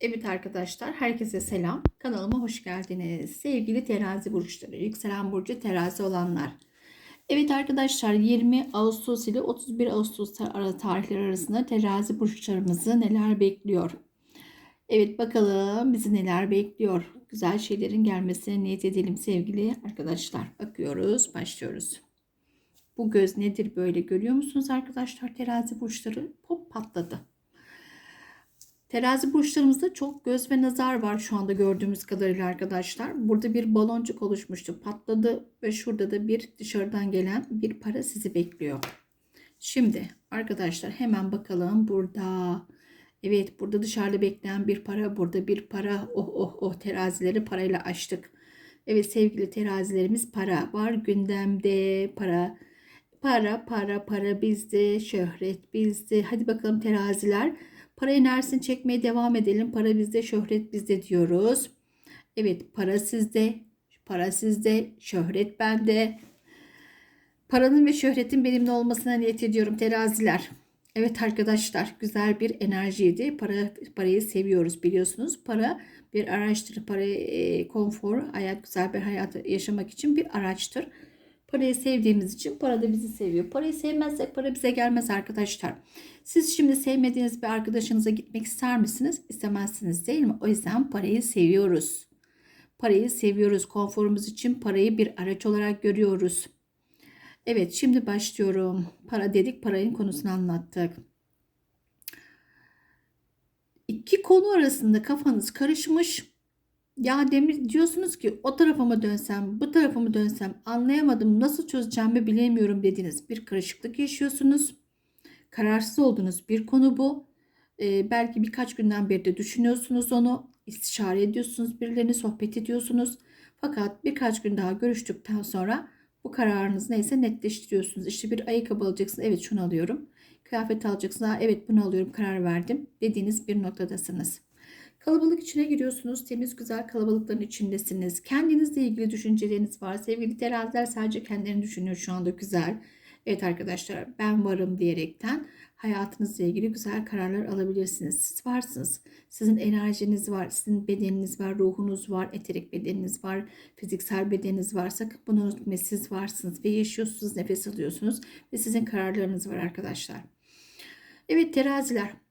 Evet arkadaşlar, herkese selam. Kanalıma hoş geldiniz. Sevgili terazi burçları, yükselen burcu terazi olanlar. Evet arkadaşlar, 20 Ağustos ile 31 Ağustos tarihleri arasında terazi burçlarımızı neler bekliyor? Evet bakalım bizi neler bekliyor? Güzel şeylerin gelmesine niyet edelim sevgili arkadaşlar. Bakıyoruz, başlıyoruz. Bu göz nedir böyle görüyor musunuz arkadaşlar? Terazi burçları pop patladı. Terazi burçlarımızda çok göz ve nazar var şu anda gördüğümüz kadarıyla arkadaşlar. Burada bir baloncuk oluşmuştu, patladı ve şurada da bir dışarıdan gelen bir para sizi bekliyor. Şimdi arkadaşlar hemen bakalım burada. Evet burada dışarıda bekleyen bir para, burada bir para. Oh oh oh terazileri parayla açtık. Evet sevgili terazilerimiz para var gündemde para. Para para para bizde, şöhret bizde. Hadi bakalım teraziler. Para enerjisini çekmeye devam edelim. Para bizde, şöhret bizde diyoruz. Evet, para sizde, para sizde, şöhret bende. Paranın ve şöhretin benimle olmasına niyet ediyorum teraziler. Evet arkadaşlar, güzel bir enerjiydi. Para parayı seviyoruz biliyorsunuz. Para bir araçtır. Para e, konfor, hayat güzel bir hayat yaşamak için bir araçtır. Parayı sevdiğimiz için para da bizi seviyor. Parayı sevmezsek para bize gelmez arkadaşlar. Siz şimdi sevmediğiniz bir arkadaşınıza gitmek ister misiniz? İstemezsiniz değil mi? O yüzden parayı seviyoruz. Parayı seviyoruz. Konforumuz için parayı bir araç olarak görüyoruz. Evet şimdi başlıyorum. Para dedik paranın konusunu anlattık. İki konu arasında kafanız karışmış ya Demir diyorsunuz ki o tarafa mı dönsem, bu tarafa mı dönsem anlayamadım, nasıl çözeceğimi bilemiyorum dediniz. Bir karışıklık yaşıyorsunuz. Kararsız olduğunuz bir konu bu. Ee, belki birkaç günden beri de düşünüyorsunuz onu. istişare ediyorsunuz, birilerini sohbet ediyorsunuz. Fakat birkaç gün daha görüştükten sonra bu kararınız neyse netleştiriyorsunuz. İşte bir ayakkabı alacaksınız. Evet şunu alıyorum. Kıyafet alacaksınız. Ha, evet bunu alıyorum. Karar verdim. Dediğiniz bir noktadasınız. Kalabalık içine giriyorsunuz. Temiz güzel kalabalıkların içindesiniz. Kendinizle ilgili düşünceleriniz var. Sevgili teraziler sadece kendilerini düşünüyor şu anda güzel. Evet arkadaşlar ben varım diyerekten hayatınızla ilgili güzel kararlar alabilirsiniz. Siz varsınız. Sizin enerjiniz var, sizin bedeniniz var, ruhunuz var, eterik bedeniniz var, fiziksel bedeniniz var. Sakın bunu unutmayın. Siz varsınız ve yaşıyorsunuz, nefes alıyorsunuz ve sizin kararlarınız var arkadaşlar. Evet teraziler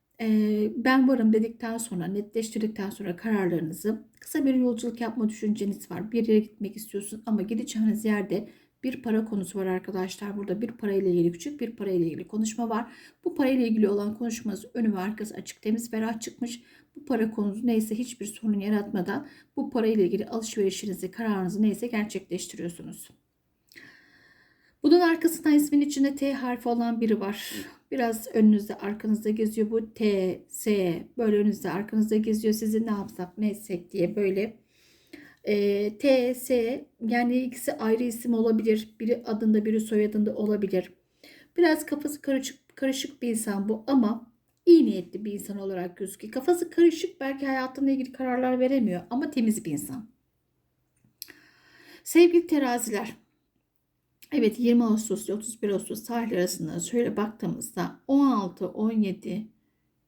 ben varım dedikten sonra, netleştirdikten sonra kararlarınızı kısa bir yolculuk yapma düşünceniz var. Bir yere gitmek istiyorsunuz ama gideceğiniz yerde bir para konusu var arkadaşlar. Burada bir parayla ilgili küçük bir parayla ilgili konuşma var. Bu parayla ilgili olan konuşmanız önü ve arkası açık, temiz, ferah çıkmış. Bu para konusu neyse hiçbir sorun yaratmadan bu parayla ilgili alışverişinizi, kararınızı neyse gerçekleştiriyorsunuz. Bunun arkasından ismin içinde T harfi olan biri var. Biraz önünüzde arkanızda geziyor. Bu T, S böyle önünüzde arkanızda geziyor. Sizi ne yapsak ne etsek diye böyle. E, T, S yani ikisi ayrı isim olabilir. Biri adında biri soyadında olabilir. Biraz kafası karışık, karışık bir insan bu ama iyi niyetli bir insan olarak gözüküyor. Kafası karışık belki hayatıyla ilgili kararlar veremiyor ama temiz bir insan. Sevgili teraziler Evet 20 Ağustos ile 31 Ağustos tarihleri arasında şöyle baktığımızda 16-17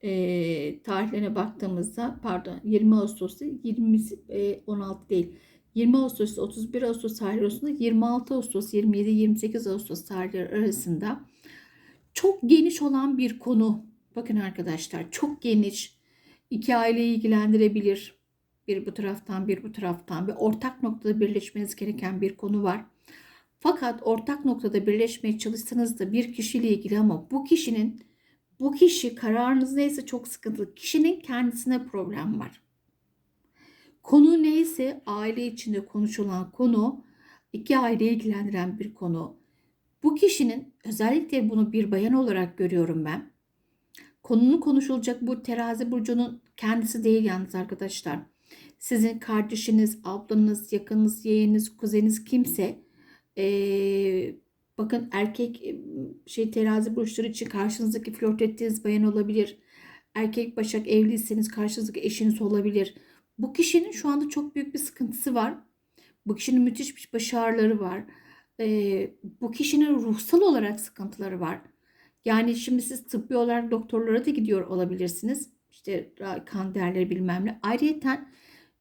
e, tarihlerine baktığımızda pardon 20 Ağustos'ta 20 e, 16 değil 20 Ağustos ile 31 Ağustos tarihleri arasında 26 Ağustos 27-28 Ağustos tarihleri arasında çok geniş olan bir konu. Bakın arkadaşlar çok geniş. iki aileyi ilgilendirebilir. Bir bu taraftan bir bu taraftan ve ortak noktada birleşmeniz gereken bir konu var. Fakat ortak noktada birleşmeye çalışsanız da bir kişiyle ilgili ama bu kişinin bu kişi kararınız neyse çok sıkıntılı. Kişinin kendisine problem var. Konu neyse aile içinde konuşulan konu iki aileyi ilgilendiren bir konu. Bu kişinin özellikle bunu bir bayan olarak görüyorum ben. Konunun konuşulacak bu terazi burcunun kendisi değil yalnız arkadaşlar. Sizin kardeşiniz, ablanız, yakınınız, yeğeniniz, kuzeniniz kimse ee, bakın erkek şey terazi burçları için karşınızdaki flört ettiğiniz bayan olabilir. Erkek başak evliyseniz karşınızdaki eşiniz olabilir. Bu kişinin şu anda çok büyük bir sıkıntısı var. Bu kişinin müthiş bir başarıları var. Ee, bu kişinin ruhsal olarak sıkıntıları var. Yani şimdi siz tıbbi olarak doktorlara da gidiyor olabilirsiniz. işte kan değerleri bilmem ne. Ayrıyeten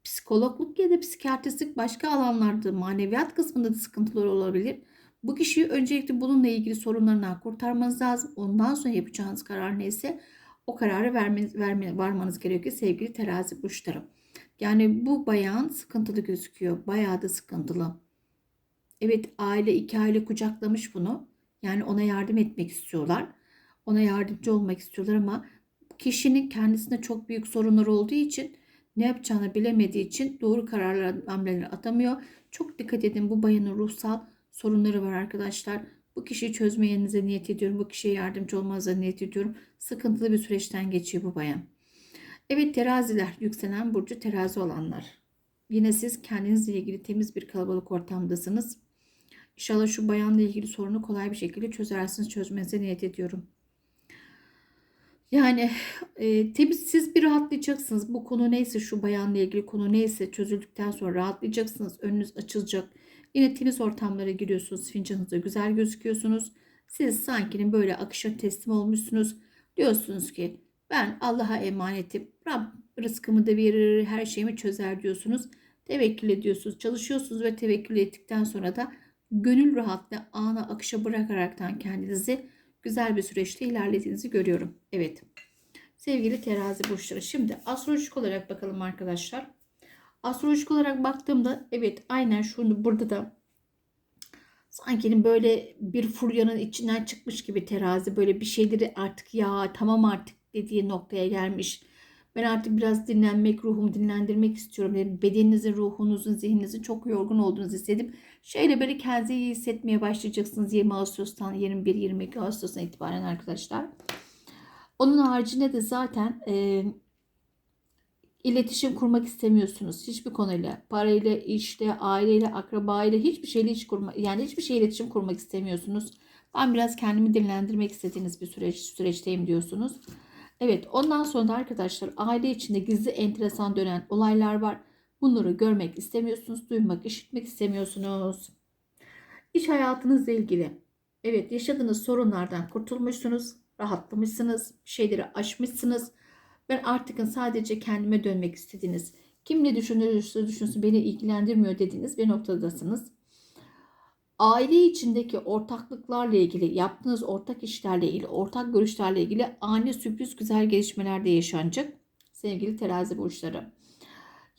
psikologluk ya da psikiyatristlik başka alanlarda maneviyat kısmında da sıkıntılar olabilir. Bu kişiyi öncelikle bununla ilgili sorunlarından kurtarmanız lazım. Ondan sonra yapacağınız karar neyse o kararı vermeniz, verme, varmanız gerekiyor sevgili terazi burçları. Yani bu bayan sıkıntılı gözüküyor. Bayağı da sıkıntılı. Evet aile iki aile kucaklamış bunu. Yani ona yardım etmek istiyorlar. Ona yardımcı olmak istiyorlar ama kişinin kendisinde çok büyük sorunlar olduğu için ne yapacağını bilemediği için doğru kararlar hamleleri atamıyor. Çok dikkat edin bu bayanın ruhsal sorunları var arkadaşlar. Bu kişiyi çözmeyenize niyet ediyorum. Bu kişiye yardımcı olmanıza niyet ediyorum. Sıkıntılı bir süreçten geçiyor bu bayan. Evet teraziler, yükselen burcu terazi olanlar. Yine siz kendinizle ilgili temiz bir kalabalık ortamdasınız. İnşallah şu bayanla ilgili sorunu kolay bir şekilde çözersiniz. Çözmenize niyet ediyorum. Yani e, temiz siz bir rahatlayacaksınız. Bu konu neyse şu bayanla ilgili konu neyse çözüldükten sonra rahatlayacaksınız. Önünüz açılacak. Yine temiz ortamlara giriyorsunuz. Fincanınızda güzel gözüküyorsunuz. Siz sanki böyle akışa teslim olmuşsunuz. Diyorsunuz ki ben Allah'a emanetim. Rab rızkımı da verir, her şeyimi çözer diyorsunuz. Tevekkül ediyorsunuz, çalışıyorsunuz ve tevekkül ettikten sonra da gönül rahatlığı ana akışa bırakaraktan kendinizi güzel bir süreçte ilerlediğinizi görüyorum. Evet. Sevgili terazi burçları. Şimdi astrolojik olarak bakalım arkadaşlar. Astrolojik olarak baktığımda evet aynen şunu burada da sanki böyle bir furyanın içinden çıkmış gibi terazi böyle bir şeyleri artık ya tamam artık dediği noktaya gelmiş. Ben artık biraz dinlenmek, ruhumu dinlendirmek istiyorum. Yani bedeninizin, ruhunuzun, zihninizin çok yorgun olduğunuzu hissedip şeyle böyle kendinizi iyi hissetmeye başlayacaksınız 20 Ağustos'tan 21-22 Ağustos'tan itibaren arkadaşlar. Onun haricinde de zaten e, iletişim kurmak istemiyorsunuz hiçbir konuyla. Parayla, işle, aileyle, akrabayla hiçbir şeyle hiç kurma yani hiçbir şey iletişim kurmak istemiyorsunuz. Ben biraz kendimi dinlendirmek istediğiniz bir süreç süreçteyim diyorsunuz. Evet ondan sonra da arkadaşlar aile içinde gizli enteresan dönen olaylar var. Bunları görmek istemiyorsunuz, duymak, işitmek istemiyorsunuz. İş hayatınızla ilgili. Evet yaşadığınız sorunlardan kurtulmuşsunuz, rahatlamışsınız, şeyleri aşmışsınız. Ben artık sadece kendime dönmek istediğiniz, kim ne düşünürse düşünsün beni ilgilendirmiyor dediğiniz bir noktadasınız. Aile içindeki ortaklıklarla ilgili, yaptığınız ortak işlerle ilgili, ortak görüşlerle ilgili ani sürpriz güzel gelişmeler de yaşanacak. Sevgili terazi burçları.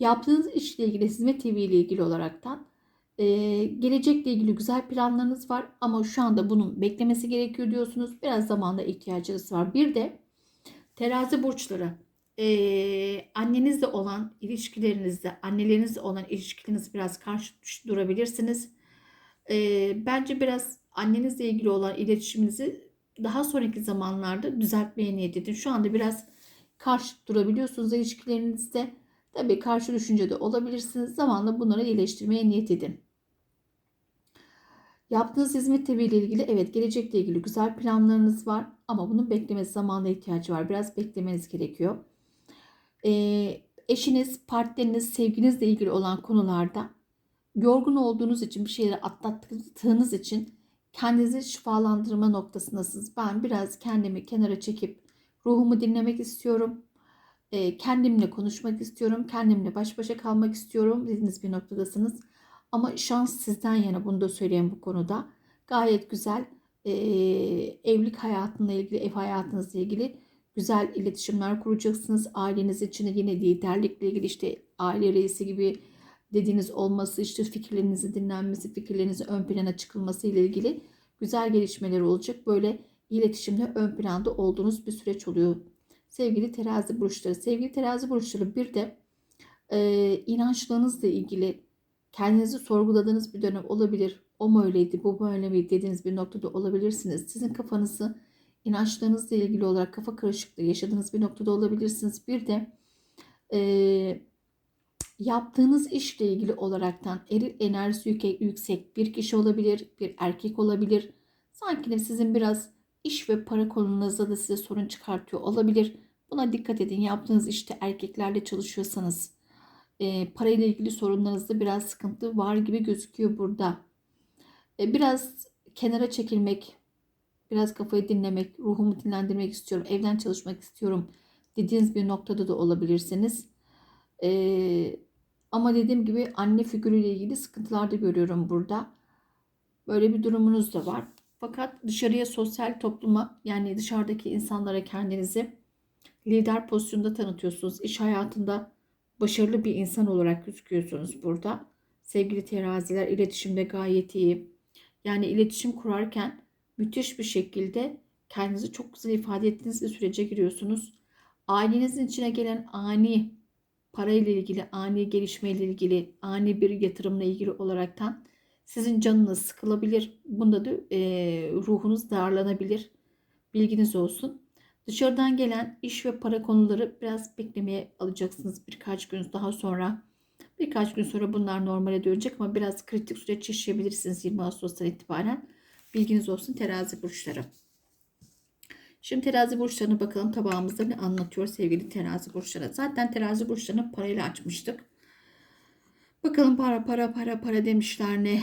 Yaptığınız işle ilgili, hizmet evi ilgili olaraktan e, gelecekle ilgili güzel planlarınız var ama şu anda bunun beklemesi gerekiyor diyorsunuz. Biraz zamanda ihtiyacınız var. Bir de terazi burçları e, annenizle olan ilişkilerinizde, annelerinizle olan ilişkileriniz biraz karşı durabilirsiniz e, bence biraz annenizle ilgili olan iletişiminizi daha sonraki zamanlarda düzeltmeye niyet edin. Şu anda biraz karşı durabiliyorsunuz ilişkilerinizde. Tabii karşı düşünce de olabilirsiniz. Zamanla bunları iyileştirmeye niyet edin. Yaptığınız hizmet ile ilgili evet gelecekle ilgili güzel planlarınız var ama bunun beklemesi zamanına ihtiyacı var. Biraz beklemeniz gerekiyor. Ee, eşiniz, partneriniz, sevginizle ilgili olan konularda yorgun olduğunuz için bir şeyleri atlattığınız için kendinizi şifalandırma noktasındasınız. Ben biraz kendimi kenara çekip ruhumu dinlemek istiyorum. E, kendimle konuşmak istiyorum. Kendimle baş başa kalmak istiyorum dediğiniz bir noktadasınız. Ama şans sizden yana bunu da söyleyeyim bu konuda. Gayet güzel e, evlilik hayatınızla ilgili, ev hayatınızla ilgili güzel iletişimler kuracaksınız. Aileniz için yine liderlikle ilgili işte aile reisi gibi dediğiniz olması, işte fikirlerinizin dinlenmesi, fikirlerinizin ön plana çıkılması ile ilgili güzel gelişmeler olacak. Böyle iletişimde ön planda olduğunuz bir süreç oluyor. Sevgili terazi burçları, sevgili terazi burçları bir de e, inançlarınızla ilgili kendinizi sorguladığınız bir dönem olabilir. O mu öyleydi, bu mu öyle mi dediğiniz bir noktada olabilirsiniz. Sizin kafanızı inançlarınızla ilgili olarak kafa karışıklığı yaşadığınız bir noktada olabilirsiniz. Bir de e, yaptığınız işle ilgili olaraktan eril enerjisi yüksek bir kişi olabilir, bir erkek olabilir. Sanki de sizin biraz iş ve para konunuzda da size sorun çıkartıyor olabilir. Buna dikkat edin. Yaptığınız işte erkeklerle çalışıyorsanız e, parayla ilgili sorunlarınızda biraz sıkıntı var gibi gözüküyor burada. E, biraz kenara çekilmek, biraz kafayı dinlemek, ruhumu dinlendirmek istiyorum, evden çalışmak istiyorum dediğiniz bir noktada da olabilirsiniz. Ee, ama dediğim gibi anne figürüyle ilgili sıkıntılar da görüyorum burada. Böyle bir durumunuz da var. Fakat dışarıya sosyal topluma yani dışarıdaki insanlara kendinizi lider pozisyonda tanıtıyorsunuz. İş hayatında başarılı bir insan olarak gözüküyorsunuz burada. Sevgili teraziler iletişimde gayet iyi. Yani iletişim kurarken müthiş bir şekilde kendinizi çok güzel ifade ettiğiniz bir sürece giriyorsunuz. Ailenizin içine gelen ani parayla ilgili, ani gelişmeyle ilgili, ani bir yatırımla ilgili olaraktan sizin canınız sıkılabilir. Bunda da e, ruhunuz darlanabilir. Bilginiz olsun. Dışarıdan gelen iş ve para konuları biraz beklemeye alacaksınız birkaç gün daha sonra. Birkaç gün sonra bunlar normale dönecek ama biraz kritik süreç yaşayabilirsiniz 20 Ağustos'tan itibaren. Bilginiz olsun terazi burçları. Şimdi terazi burçlarına bakalım tabağımızda ne anlatıyor sevgili terazi burçları. Zaten terazi burçlarını parayla açmıştık. Bakalım para para para para demişler ne?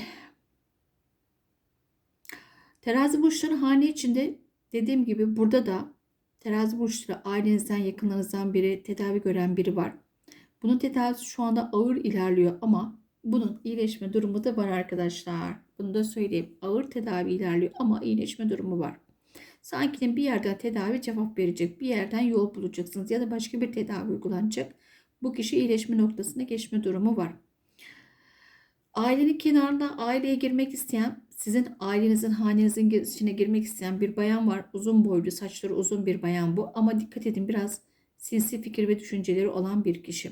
Terazi burçları hane içinde dediğim gibi burada da terazi burçları ailenizden yakınlarınızdan biri tedavi gören biri var. Bunun tedavisi şu anda ağır ilerliyor ama bunun iyileşme durumu da var arkadaşlar. Bunu da söyleyeyim. Ağır tedavi ilerliyor ama iyileşme durumu var. Sanki bir yerden tedavi cevap verecek. Bir yerden yol bulacaksınız ya da başka bir tedavi uygulanacak. Bu kişi iyileşme noktasına geçme durumu var. Ailenin kenarında aileye girmek isteyen, sizin ailenizin, hanenizin içine girmek isteyen bir bayan var. Uzun boylu, saçları uzun bir bayan bu. Ama dikkat edin biraz sinsi fikir ve düşünceleri olan bir kişi.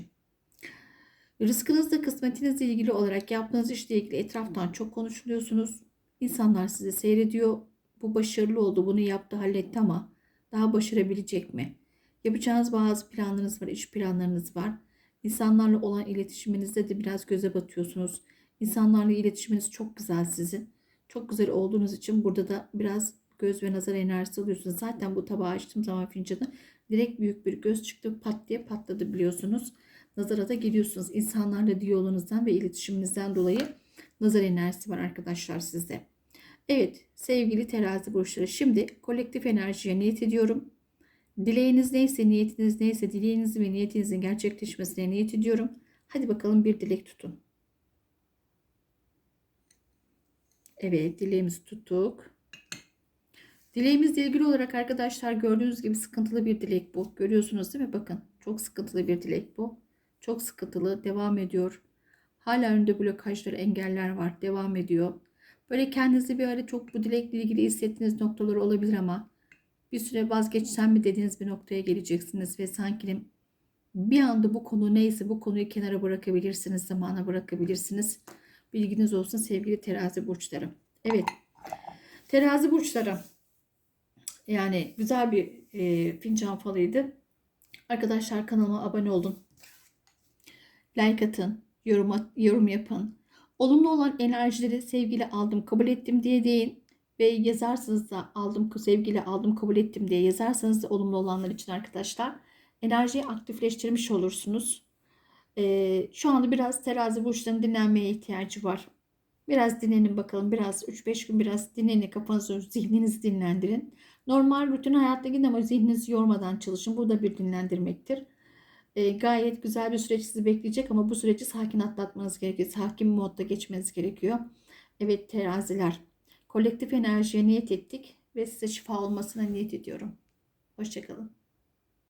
Rızkınızla, kısmetinizle ilgili olarak yaptığınız işle ilgili etraftan çok konuşuluyorsunuz. İnsanlar sizi seyrediyor. Bu başarılı oldu, bunu yaptı, halletti ama daha başarabilecek mi? Yapacağınız bazı planlarınız var, iş planlarınız var. İnsanlarla olan iletişiminizde de biraz göze batıyorsunuz. İnsanlarla iletişiminiz çok güzel sizin. Çok güzel olduğunuz için burada da biraz göz ve nazar enerjisi alıyorsunuz. Zaten bu tabağı açtığım zaman fincanı direkt büyük bir göz çıktı pat diye patladı biliyorsunuz. Nazara da geliyorsunuz. İnsanlarla diyaloğunuzdan ve iletişiminizden dolayı nazar enerjisi var arkadaşlar sizde. Evet sevgili terazi burçları şimdi kolektif enerjiye niyet ediyorum. Dileğiniz neyse, niyetiniz neyse, dileğinizin ve niyetinizin gerçekleşmesine niyet ediyorum. Hadi bakalım bir dilek tutun. Evet, dileğimizi tuttuk. Dileğimizle ilgili olarak arkadaşlar gördüğünüz gibi sıkıntılı bir dilek bu. Görüyorsunuz değil mi? Bakın çok sıkıntılı bir dilek bu. Çok sıkıntılı. Devam ediyor. Hala önünde blokajlar, engeller var. Devam ediyor. Böyle kendinizi bir ara çok bu dilekle ilgili hissettiğiniz noktalar olabilir ama bir süre vazgeçsem mi dediğiniz bir noktaya geleceksiniz ve sanki bir anda bu konu neyse bu konuyu kenara bırakabilirsiniz, zamana bırakabilirsiniz. Bilginiz olsun sevgili terazi burçları. Evet. Terazi burçları. Yani güzel bir e, fincan falıydı. Arkadaşlar kanalıma abone olun. Like atın. Yorum, yorum yapın. Olumlu olan enerjileri sevgili aldım, kabul ettim diye deyin. Ve yazarsanız da aldım, sevgili aldım, kabul ettim diye yazarsanız da olumlu olanlar için arkadaşlar. Enerjiyi aktifleştirmiş olursunuz. Ee, şu anda biraz terazi burçlarının dinlenmeye ihtiyacı var. Biraz dinlenin bakalım. Biraz 3-5 gün biraz dinlenin. Kafanızı, zihninizi dinlendirin. Normal rutin hayatta gidin ama zihninizi yormadan çalışın. Bu da bir dinlendirmektir. E, gayet güzel bir süreç sizi bekleyecek ama bu süreci sakin atlatmanız gerekiyor. Sakin modda geçmeniz gerekiyor. Evet teraziler. Kolektif enerjiye niyet ettik ve size şifa olmasına niyet ediyorum. Hoşçakalın.